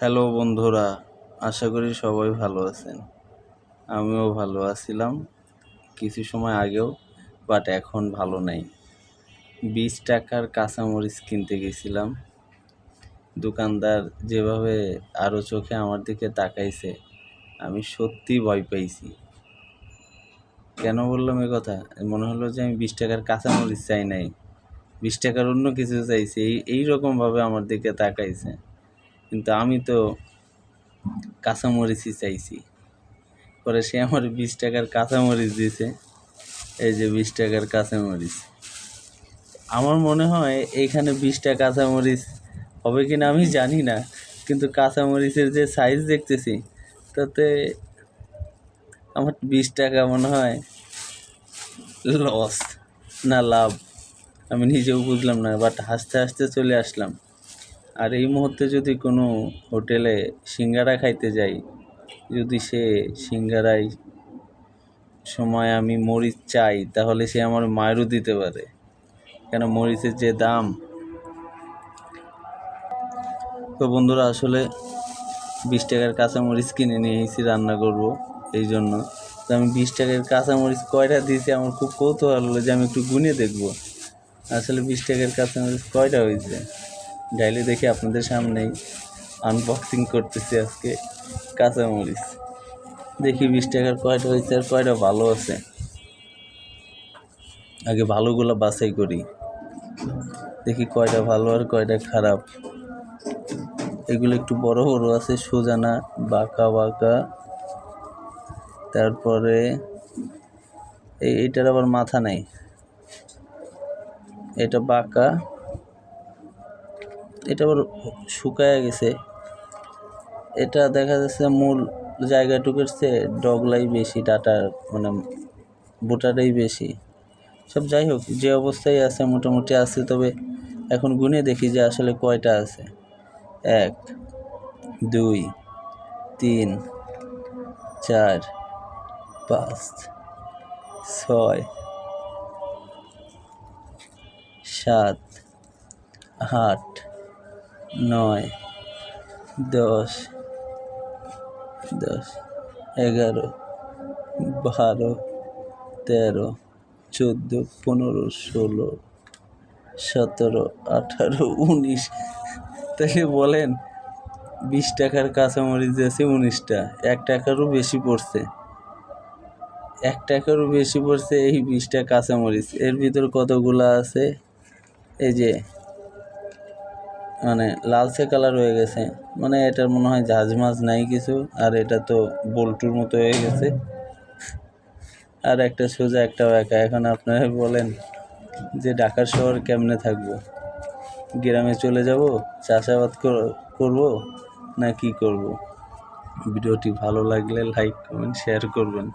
Hello বন্ধুরা, আশা করি সবাই ভালো আছেন। আমিও ভালো আছিলাম কিছু সময় আগেও বাট এখন ভালো নেই। বিশ টাকার কাঁচামরিচ কিনতে গেছিলাম। দোকানদার যেভাবে আরও চোখে আমার দিকে তাকাইছে, আমি সত্যি ভয় পাইছি। কেন বললাম এ কথা? মনে হলো যে আমি বিশ টাকার কাঁচামরিচ চাই নাই। বিশ টাকার অন্য কিছু চাইছি, এই, এইরকমভাবে আমার দিকে তাকাইছে। কিন্তু আমি তো কাঁচামরিচই চাইছি। পরে সে আমার বিশ টাকার কাঁচামরিচ দিছে, এই যে বিশ টাকার কাঁচামরিচ। আমার মনে হয় এইখানে বিশটা কাঁচামরিচ হবে কি না আমি জানি না, কিন্তু কাঁচামরিচের যে সাইজ দেখতেছি, তাতে আমার বিশ টাকা মনে হয় লস না লাভ। আমি নিজেও বুঝলাম না বাট হাসতে হাসতে চলে আসলাম। আর এই মুহূর্তে যদি কোনো হোটেলে সিঙ্গারা খাইতে যাই, যদি সে সিঙ্গারায় সময় আমি মরিচ চাই, তাহলে সে আমার মায়েরও দিতে পারে। কেন মরিচের যে দাম? তো বন্ধুরা, আসলে বিশ টাকার কাঁচামরিচ কিনে নিয়ে এসেছি রান্না করব এই জন্য। তো আমি বিশ টাকার কাঁচামরিচ কয়টা দিয়েছি আমার খুব কৌতূহল হলো যে আমি একটু গুনে দেখব। আসলে বিশ টাকার কাঁচামরিচ কয়টা হয়েছে? ডাইলে দেখি আপনাদের সামনেই আনবক্সিং করতেছি আজকে কাঁচামরিচ। দেখি বিশ টাকার কয়টা হয়েছে আর কয়টা ভালো আছে। আগে ভালোগুলো বাছাই করি। দেখি কয়টা ভালো আর কয়টা খারাপ। এগুলো একটু বড় বড় আছে সোজানা বাঁকা বাঁকা। তারপরে এই এটার আবার মাথা নেই। এটা বাঁকা। এটা আবার শুকায় গেছে। এটা দেখা যাচ্ছে মূল জায়গাটুকুর চেয়ে ডগলাই বেশি, ডাটা মানে বোটাটাই বেশি। সব যাই হোক, যে অবস্থায় আছে, মোটামুটি আছে, তবে এখন গুনে দেখি যে আসলে কয়টা আছে। এক, দুই, তিন, চার, পাঁচ, ছয়, সাত, আট নয়, দশ দশ, এগারো, বারো, তেরো, চোদ্দ, পনেরো, ষোলো, সতেরো, আঠারো, উনিশ। তাহলে বলেন, বিশ টাকার কাঁচামরিচ আছে উনিশটা, এক টাকারও বেশি পড়ছে। এক টাকারও বেশি পড়ছে এই বিশটা কাঁচামরিচ। এর ভিতর কতগুলো আছে? এই যে মানে লালচে কালার হয়ে গেছে। মানে এটার মনে হয় জাহাজ মাছ নাই কিছু, আর এটা তো বল্টুর মতো হয়ে গেছে। আর একটা সোজা একটা একা। এখন আপনারা বলেন যে ঢাকার শহর কেমনে থাকব? গ্রামে চলে যাব? চাষাবাদ করব? না কি করব? ভিডিওটি ভালো লাগলে লাইক কমেন্ট শেয়ার করবেন।